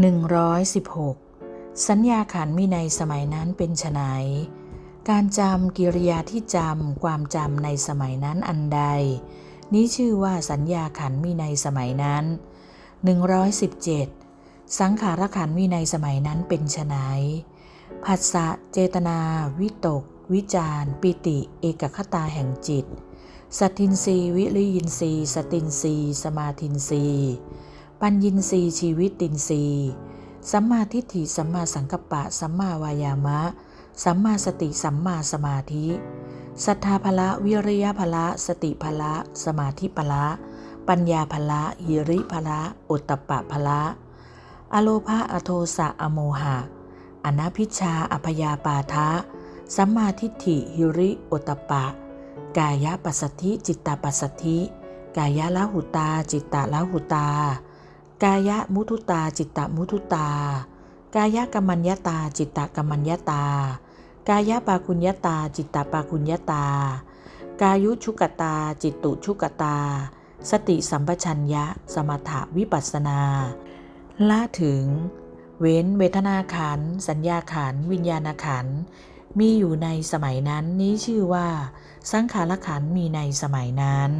116 สัญญาขันมีในสมัยนั้นเป็นไฉนการจำกิริยาที่จำความจำในสมัยนั้นอันใด นี้ชื่อว่าสัญญาขันมีในสมัยนั้น 117 สังขารขันมีในสมัยนั้นเป็นไฉนผัสสะเจตนา วิตก วิจารปิติ เอกคตาแห่งจิตสัตทินรีวิริยินรีสตินรีสมาทินรี ปัญญินรีชีวิตตินรีสัมมาทิฏฐิสัมมาสังกัปปะ สัมมาวายามะ สัมมาสติสัมมาสมาธิศรัทธาภละวิริยะภละสติภละ สมาธิภละ ปัญญาภละหิริภละอุตตปะภละ อโลภะอโทสะอโมหะ อนาพิชาอพยาปาทะ สัมมาทิฏฐิหิริโอตตปะ กายะปัสสธิจิตตปัสสธิ กายะละหุตา จิตตละหุตา กายะมุทุตาจิตตมุทุตา กายะกัมมัญญตา จิตตกัมมัญญตา กายะปาคุญญตา จิตตปาคุญญตา กายุชุกตา จิตตุชุกตา สติสัมปชัญญะ สมถะวิปัสนาละถึง เว้นเวทนาขัน สัญญาขัน วิญญาณขัน มีอยู่ในสมัยนั้นนี้ชื่อว่า สังขารขันมีในสมัยนั้น